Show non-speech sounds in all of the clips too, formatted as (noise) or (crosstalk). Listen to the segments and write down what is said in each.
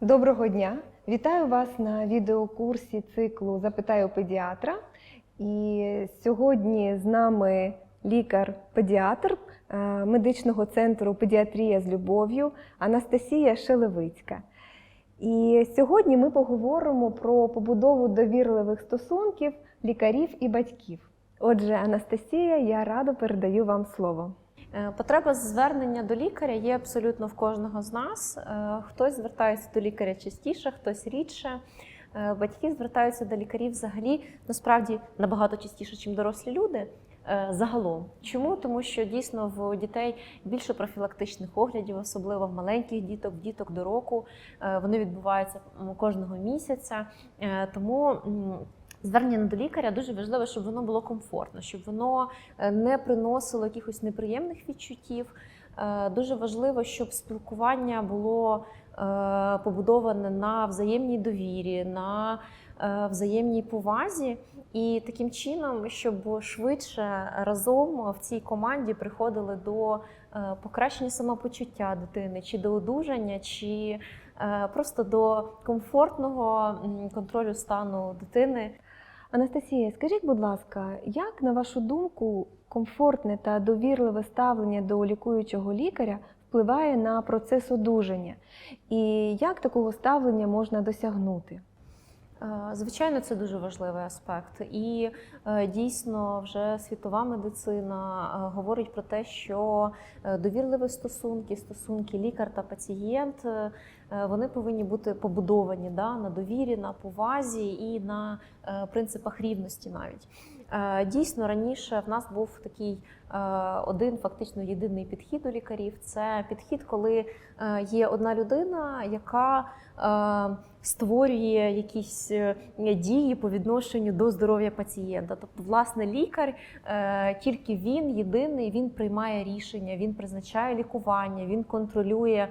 Доброго дня! Вітаю вас на відеокурсі циклу Запитаю педіатра. І сьогодні з нами лікар-педіатр е, медичного центру Педіатрія з любов'ю Анастасія Шелевицька. І сьогодні ми поговоримо про побудову довірливих стосунків лікарів і батьків. Отже, Анастасія, я радо передаю вам слово. Е, Потреба звернення до лікаря є абсолютно в кожного з нас. Е, Хтось звертається до лікаря частіше, хтось рідше. Е, Батьки звертаються до лікарів взагалі насправді набагато частіше, ніж дорослі люди. Загалом, чому? Тому що дійсно в дітей більше профілактичних оглядів, особливо в маленьких діток, в діток до року. Вони відбуваються кожного місяця. Тому звернення до лікаря дуже важливо, щоб воно було комфортно, щоб воно е, не приносило якихось неприємних відчуттів. Е, Дуже важливо, щоб спілкування було е, побудоване на взаємній довірі, на взаємній повазі, і таким чином, щоб швидше разом в цій команді приходили до покращення самопочуття дитини, чи до одужання, чи просто до комфортного контролю стану дитини. Анастасія, скажіть, будь ласка, як на вашу думку комфортне та довірливе ставлення до лікуючого лікаря впливає на процес одужання? І як такого ставлення можна досягнути? Е, Звичайно, це дуже важливий аспект, і е, дійсно вже світова медицина е, говорить про те, що довірливі стосунки, стосунки лікар та пацієнт, вони повинні бути побудовані да, на довірі, на повазі і на принципах рівності навіть. Е, Дійсно, раніше в нас був такий е, один фактично єдиний підхід до лікарів. Це підхід, коли е, є одна людина, яка створює якісь дії по відношенню до здоров'я пацієнта. Тобто, власне, лікар тільки він єдиний, він приймає рішення, він призначає лікування, він контролює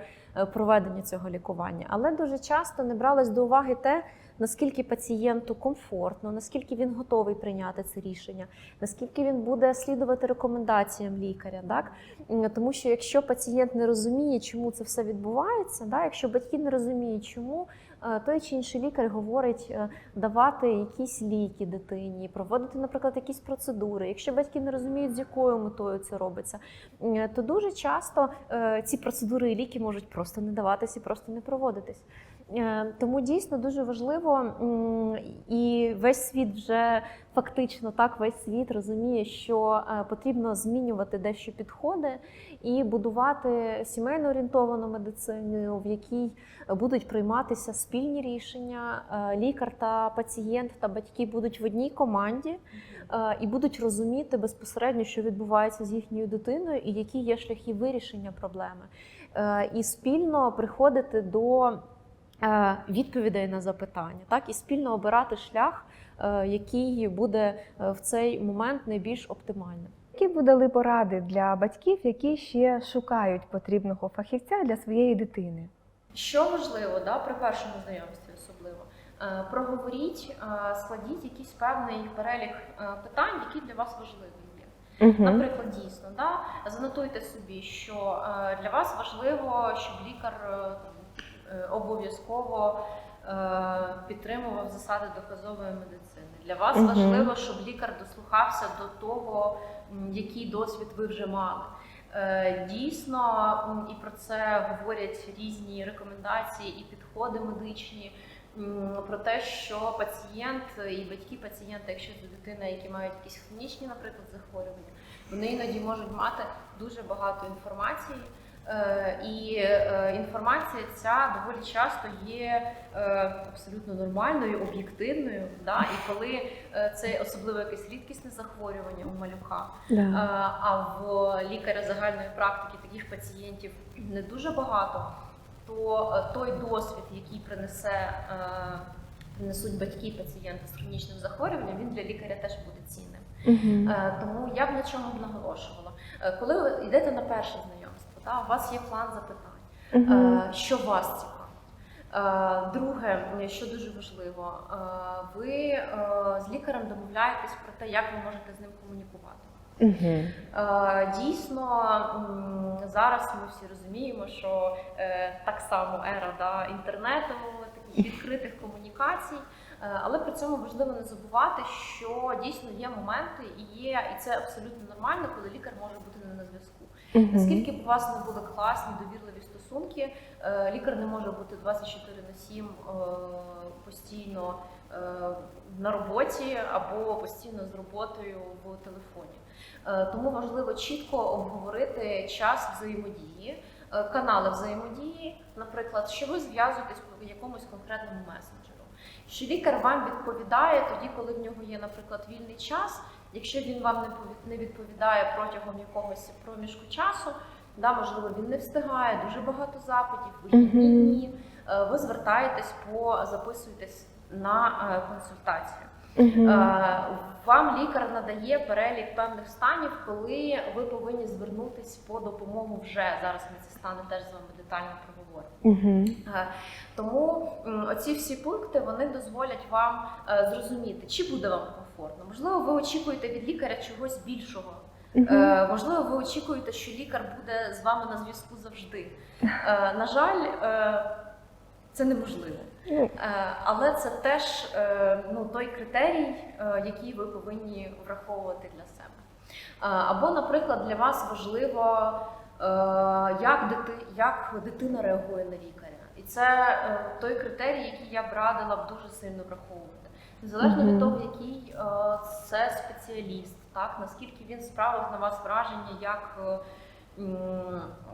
проведення цього лікування. Але дуже часто не бралось до уваги те, наскільки пацієнту комфортно, наскільки він готовий прийняти це рішення, наскільки він буде слідувати рекомендаціям лікаря. Так? Тому що якщо пацієнт не розуміє, чому це все відбувається, так? якщо батьки не розуміють, чому е, той чи інший лікар говорить е, давати якісь ліки дитині, проводити, наприклад, якісь процедури. Якщо батьки не розуміють, з якою метою це робиться, то дуже часто е, ці процедури і ліки можуть просто не даватись і просто не проводитись. Е, Тому дійсно дуже важливо, і весь світ вже фактично так весь світ розуміє, що е, потрібно змінювати дещо підходи і будувати сімейно орієнтовану медицину, в якій будуть прийматися спільні рішення. Е, Лікар та пацієнт та батьки будуть в одній команді і будуть розуміти безпосередньо, що відбувається з їхньою дитиною, і які є шляхи вирішення проблеми, і спільно приходити до відповідей на запитання, так і спільно обирати шлях, е, який буде е, в цей момент найбільш оптимальним. Які б ви дали поради для батьків, які ще шукають потрібного фахівця для своєї дитини? Що важливо да, при першому знайомстві особливо? Е, Проговоріть, е, складіть якийсь певний перелік е, питань, які для вас важливі є. Наприклад, дійсно, да, занотуйте собі, що е, для вас важливо, щоб лікар е, е, обов'язково е, підтримував засади доказової медицини. Для вас Мгм. важливо, щоб лікар дослухався до того, який досвід ви вже мали. Е, Дійсно, і про це говорять різні рекомендації і підходи медичні. Про те, що пацієнт і батьки пацієнта, якщо це дитина, які мають якісь хронічні, наприклад, захворювання, вони іноді можуть мати дуже багато інформації. Е, І е, інформація ця доволі часто є е, абсолютно нормальною, об'єктивною. Да? І коли це особливо якесь рідкісне захворювання у малюка. Е, а в лікаря загальної практики таких пацієнтів не дуже багато, то той досвід, який принесе, принесуть батьки пацієнта з хронічним захворюванням, він для лікаря теж буде цінним. Мгм. Е, Тому я б на чому б наголошувала. Коли ви йдете на перше знайомство, та, у вас є план запитань, Мгм. Е, що вас цікавить. Е, Друге, що дуже важливо, е, ви з лікарем домовляєтесь про те, як ви можете з ним комунікувати. Е, Дійсно, зараз ми всі розуміємо, що так само ера да, інтернету, таких відкритих комунікацій. Але при цьому важливо не забувати, що дійсно є моменти і є, і це абсолютно нормально, коли лікар може бути не на зв'язку. Наскільки б у вас не були класні, довірливі стосунки, е, лікар не може бути 24 на 7 е, постійно е, на роботі або постійно з роботою в телефоні. Тому важливо чітко обговорити час взаємодії, канали взаємодії, наприклад, що ви зв'язуєтесь по якомусь конкретному месенджеру. Що лікар вам відповідає тоді, коли в нього є, наприклад, вільний час. Якщо він вам не відповідає протягом якогось проміжку часу, да, можливо, він не встигає, дуже багато запитів, вихідні дні, е, ви звертаєтесь по записуєтесь на е, консультацію. Е, Вам лікар надає перелік певних станів, коли ви повинні звернутись по допомогу вже. Зараз ми це стане теж з вами детально проговоримо. Тому оці всі пункти вони дозволять вам зрозуміти, чи буде вам комфортно. Можливо, ви очікуєте від лікаря чогось більшого. Мгм. Е, Можливо, ви очікуєте, що лікар буде з вами на зв'язку завжди. Е, На жаль, е, це неможливо. Ну, Але це теж ну, той критерій, який ви повинні враховувати для себе. Або, наприклад, для вас важливо, як, дити, як дитина реагує на лікаря. І це той критерій, який я б радила б дуже сильно враховувати. Незалежно Мгм. від того, який е, це спеціаліст, так, наскільки він справив на вас враження як е,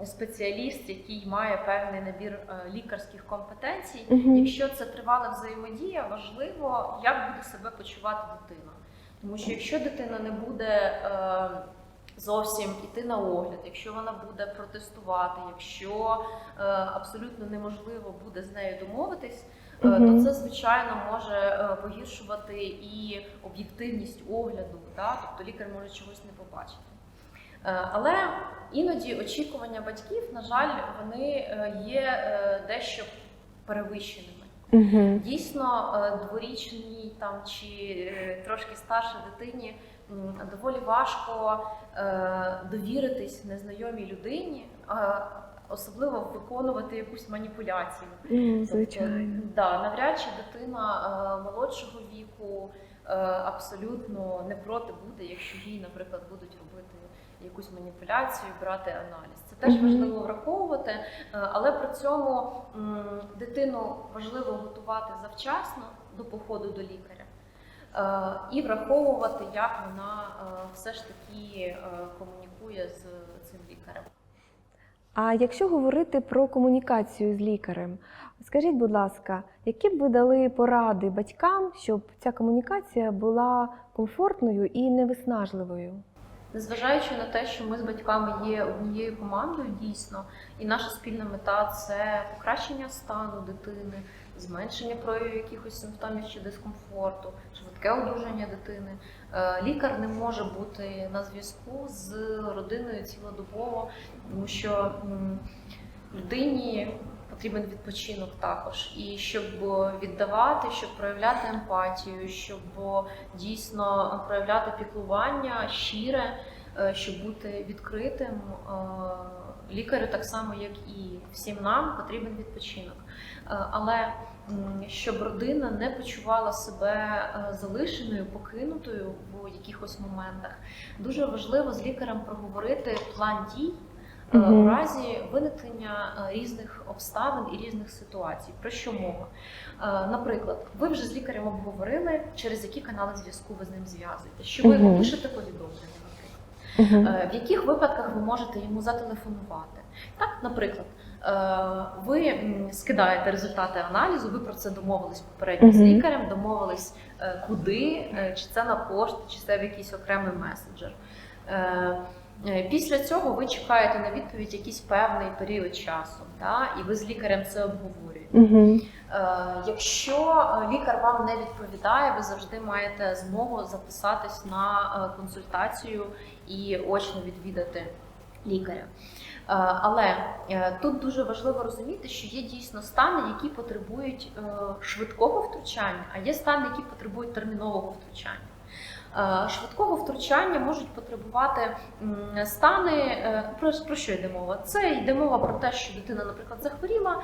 спеціаліст, який має певний набір е, лікарських компетенцій. Мгм. Якщо це тривала взаємодія, важливо, як буде себе почувати дитина. Тому що якщо дитина не буде е, зовсім іти на огляд, якщо вона буде протестувати, якщо е, абсолютно неможливо буде з нею домовитись. То це звичайно може е, погіршувати і об'єктивність огляду. Да? Тобто лікар може чогось не побачити. Е, Але іноді очікування батьків, на жаль, вони е, є е, дещо перевищеними. Мгм. Дійсно, е, дворічній там чи е, трошки старшій дитині доволі важко е, довіритись незнайомій людині, особливо виконувати якусь маніпуляцію. Ну, звичайно. Тобто, да, навряд чи дитина е, молодшого віку е, абсолютно не проти буде, якщо їй, наприклад, будуть робити якусь маніпуляцію, брати аналіз. Це теж важливо враховувати, е, але при цьому м, дитину важливо готувати завчасно до походу до лікаря. І враховувати, як вона все ж таки комунікує з цим лікарем. А якщо говорити про комунікацію з лікарем, скажіть, будь ласка, які б ви дали поради батькам, щоб ця комунікація була комфортною і невиснажливою? Незважаючи на те, що ми з батьками є однією командою, дійсно, і наша спільна мета це покращення стану дитини, зменшення проявів якихось симптомів чи дискомфорту, швидке одужання дитини. Е, Лікар не може бути на зв'язку з родиною цілодобово, тому що людині потрібен відпочинок також. І щоб віддавати, щоб проявляти емпатію, щоб дійсно проявляти піклування щире, е, щоб бути відкритим. е, Лікарю так само, як і всім нам, потрібен відпочинок. Але щоб родина не почувала себе е, залишеною, покинутою в якихось моментах, дуже важливо з лікарем проговорити план дій. Мгм. У разі виникнення е, різних обставин і різних ситуацій. Про що мова? Наприклад, ви вже з лікарем обговорили, через які канали зв'язку ви з ним зв'язуєте, що ви йому пишете повідомлення, наприклад. Е, В яких випадках ви можете йому зателефонувати? Так, наприклад, ви скидаєте результати аналізу, ви про це домовились попередньо з лікарем, домовились е, куди, е, чи це на пошту, чи це в якийсь окремий месенджер. Е, е, Після цього ви чекаєте на відповідь якийсь певний період часу, да? і ви з лікарем це обговорюєте. Е, Якщо е, лікар вам не відповідає, ви завжди маєте змогу записатись на е, консультацію і очно відвідати лікаря. Е, Але е, тут дуже важливо розуміти, що є дійсно стани, які потребують е, швидкого втручання, а є стани, які потребують термінового втручання. Швидкого втручання можуть потребувати стани. Про, що йде мова? Це йде мова про те, що дитина, наприклад, захворіла,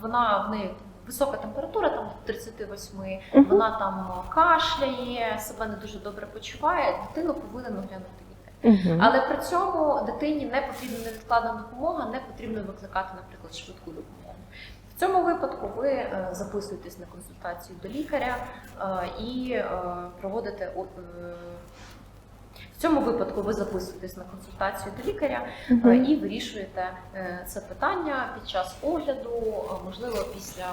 вона в неї висока температура, там до 38, вона там кашляє, себе не дуже добре почуває. Дитину повинен оглянути Але при цьому дитині не потрібна невідкладна допомога, не потрібно викликати, наприклад, швидку допомогу. В цьому випадку ви е, записуєтесь на консультацію до лікаря е, і е, проводите в цьому випадку ви записуєтесь на консультацію до лікаря Мгм. і вирішуєте це питання під час огляду, можливо, після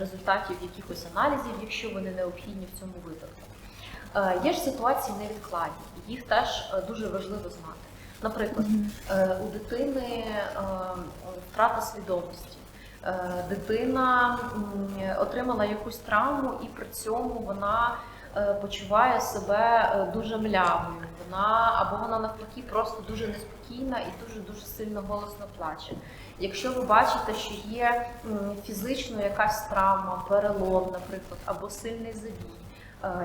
результатів якихось аналізів, якщо вони необхідні в цьому випадку. Є ж ситуації невідкладні, їх теж е, дуже важливо знати. Наприклад, Е, у дитини е, втрата свідомості. Дитина отримала якусь травму, і при цьому вона почуває себе дуже млявою. Вона або вона навпаки просто дуже неспокійна і дуже дуже сильно голосно плаче. Якщо ви бачите, що є фізично якась травма, перелом, наприклад, або сильний завій, е,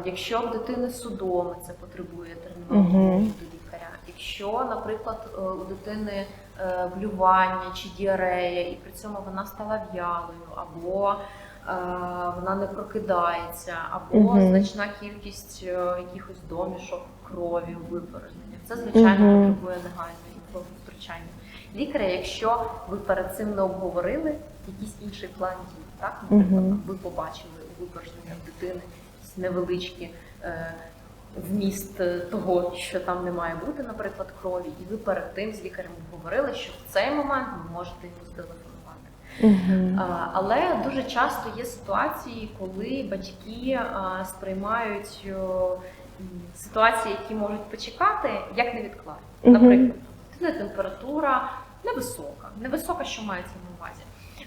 якщо в дитини судоми це потребує термінового огляду лікаря, якщо, наприклад, е, у дитини е, блювання чи діарея, і при цьому вона стала в'ялою, або е, вона не прокидається, або Мгм. значна кількість е, якихось домішок крові у випорожненнях. Це звичайно Мгм. потребує негайного втручання лікаря, якщо ви перед цим не обговорили якийсь інший план дій. Так, наприклад, Мгм. ви побачили у випорожненнях дитини якісь невеличкі. е, Вміст е, того, що там не має бути, наприклад, крові, і ви перед тим з лікарем обговорили, що в цей момент ви можете йому зателефонувати. А, Але дуже часто є ситуації, коли батьки сприймають ситуації, які можуть почекати, як невідкладні. Наприклад, дитина температура невисока, невисока, що мається на увазі.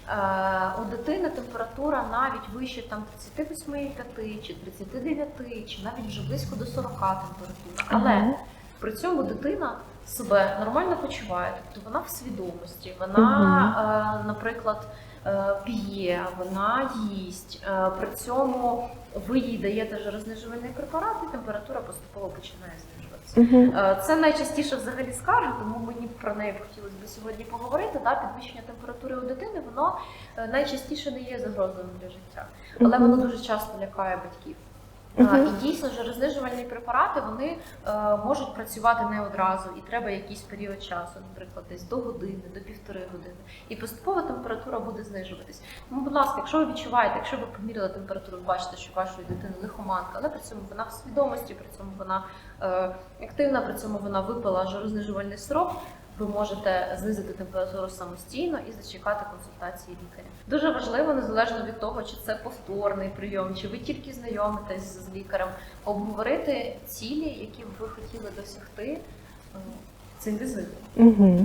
Е, У дитини температура навіть вище там 38,5 чи 39, чи навіть вже близько до 40 температура. Але Ага. при цьому дитина себе нормально почуває, тобто вона в свідомості, вона, е, наприклад, е, п'є, вона їсть. При цьому ви їй даєте жирознижувальний препарат, і температура поступово починає знижуватися. Е, Це найчастіше взагалі скарга, тому мені про неї хотілося б сьогодні поговорити. Да? Підвищення температури у дитини воно е, найчастіше не є загрозою для життя, але воно дуже часто лякає батьків. Мгм. І дійсно жирознижувальні препарати вони е, можуть працювати не одразу, і треба якийсь період часу, наприклад, десь до години, до півтори години. І поступово температура буде знижуватись. Тому, будь ласка, якщо ви відчуваєте, якщо ви поміряли температуру, бачите, що вашої дитини лихоманка, але при цьому вона в свідомості, при цьому вона е, активна, при цьому вона випила жирознижувальний сироп. Ви можете знизити температуру самостійно і зачекати консультації лікаря. Дуже важливо, незалежно від того, чи це повторний прийом, чи ви тільки знайомитесь з лікарем, обговорити цілі, які б ви хотіли досягти цим візитом.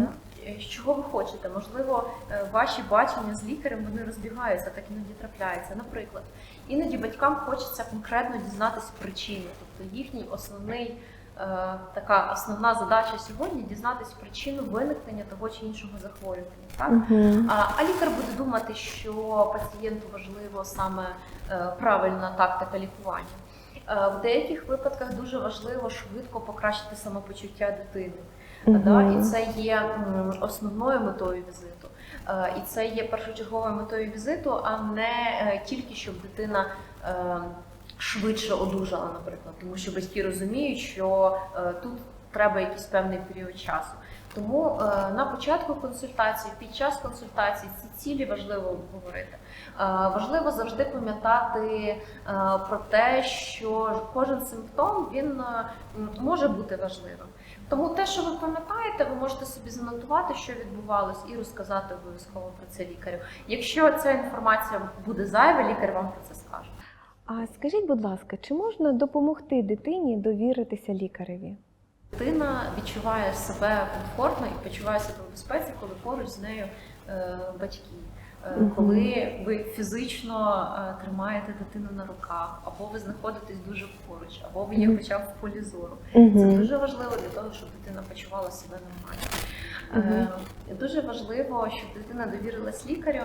Так? Е, Чого ви хочете? Можливо, е, ваші бачення з лікарем вони розбігаються, так іноді трапляється. Наприклад, іноді батькам хочеться конкретно дізнатися причини, тобто їхній основний. Е, Така основна задача сьогодні дізнатися причину виникнення того чи іншого захворювання. Так? Мгм. А, а лікар буде думати, що пацієнту важливо саме е, правильна тактика лікування. Е, В деяких випадках дуже важливо швидко покращити самопочуття дитини. Да, і це є основною метою візиту. І це є першочерговою метою візиту, а не тільки щоб дитина е, швидше одужала, наприклад, тому що батьки розуміють, що е, тут треба якийсь певний період часу. Тому е, на початку консультації, під час консультації ці цілі важливо обговорити. Е, Важливо завжди пам'ятати е, про те, що кожен симптом він е, може бути важливим. Тому те, що ви пам'ятаєте, ви можете собі занотувати, що відбувалось, і розказати обов'язково про це лікарю. Якщо ця інформація буде зайва, лікар вам про це скаже. А скажіть, будь ласка, чи можна допомогти дитині довіритися лікареві? Дитина відчуває себе комфортно і почуває себе в безпеці, коли поруч з нею е, батьки. Коли ви фізично е, тримаєте дитину на руках, або ви знаходитесь дуже поруч, або ви є хоча б в полі зору. Це дуже важливо для того, щоб дитина почувала себе нормально. Е, Дуже важливо, щоб дитина довірилась лікарю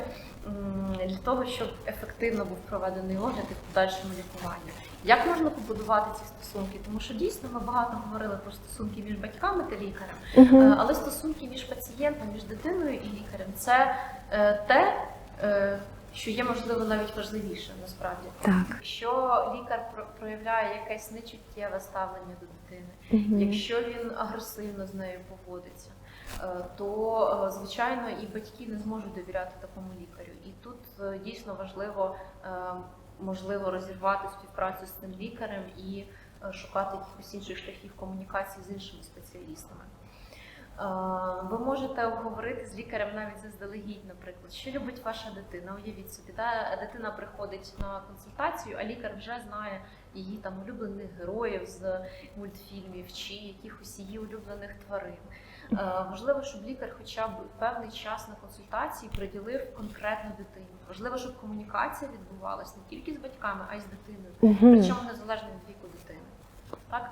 для того, щоб ефективно був проведений огляд і в подальшому лікування. Як можна побудувати ці стосунки? Тому що дійсно ми багато говорили про стосунки між батьками та лікарем, Е, але стосунки між пацієнтом, між дитиною і лікарем це е, те, е, що є можливо навіть важливіше насправді. Так. Якщо лікар проявляє якесь нечуттєве ставлення до дитини, Мгм. Якщо він агресивно з нею поводиться, то звичайно і батьки не зможуть довіряти такому лікарю. І тут дійсно важливо можливо розірвати співпрацю з цим лікарем і е, шукати якихось інших шляхів комунікації з іншими спеціалістами. Е, Ви можете обговорити з лікарем навіть заздалегідь, наприклад, що любить ваша дитина. Уявіть собі, да? дитина приходить на консультацію, а лікар вже знає її там улюблених героїв з мультфільмів чи якихось її улюблених тварин. Е, Важливо, щоб лікар хоча б певний час на консультації приділив конкретно дитині. Важливо, щоб комунікація відбувалась не тільки з батьками, а й з дитиною. Причому незалежно від віку дитини. Так?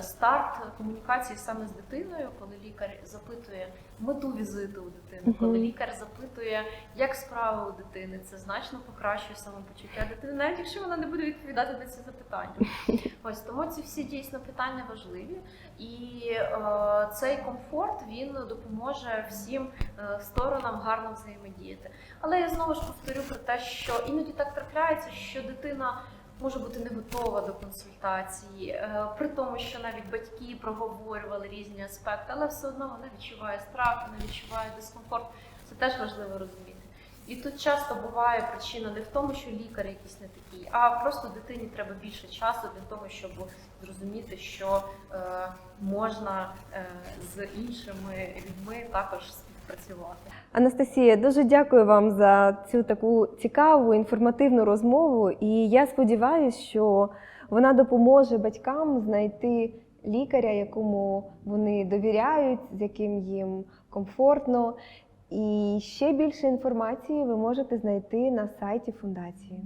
Старт комунікації саме з дитиною, коли лікар запитує мету візиту у дитини, коли лікар запитує, як справи у дитини, це значно покращує самопочуття дитини, навіть якщо вона не буде відповідати на ці запитання. (laughs) Ось тому ці всі дійсно питання важливі, і е, цей комфорт він допоможе всім е, сторонам гарно взаємодіяти. Але я знову ж повторю про те, що іноді так трапляється, що дитина може бути не готова до консультації, е, при тому, що навіть батьки проговорювали різні аспекти, але все одно вона відчуває страх, вона відчуває дискомфорт. Це теж важливо розуміти. І тут часто буває причина не в тому, що лікар якийсь не такий, а просто дитині треба більше часу для того, щоб зрозуміти, що е, можна е, з іншими людьми також співпрацювати. Анастасія, дуже дякую вам за цю таку цікаву інформативну розмову. І я сподіваюся, що вона допоможе батькам знайти лікаря, якому вони довіряють, з яким їм комфортно. І ще більше інформації ви можете знайти на сайті фундації.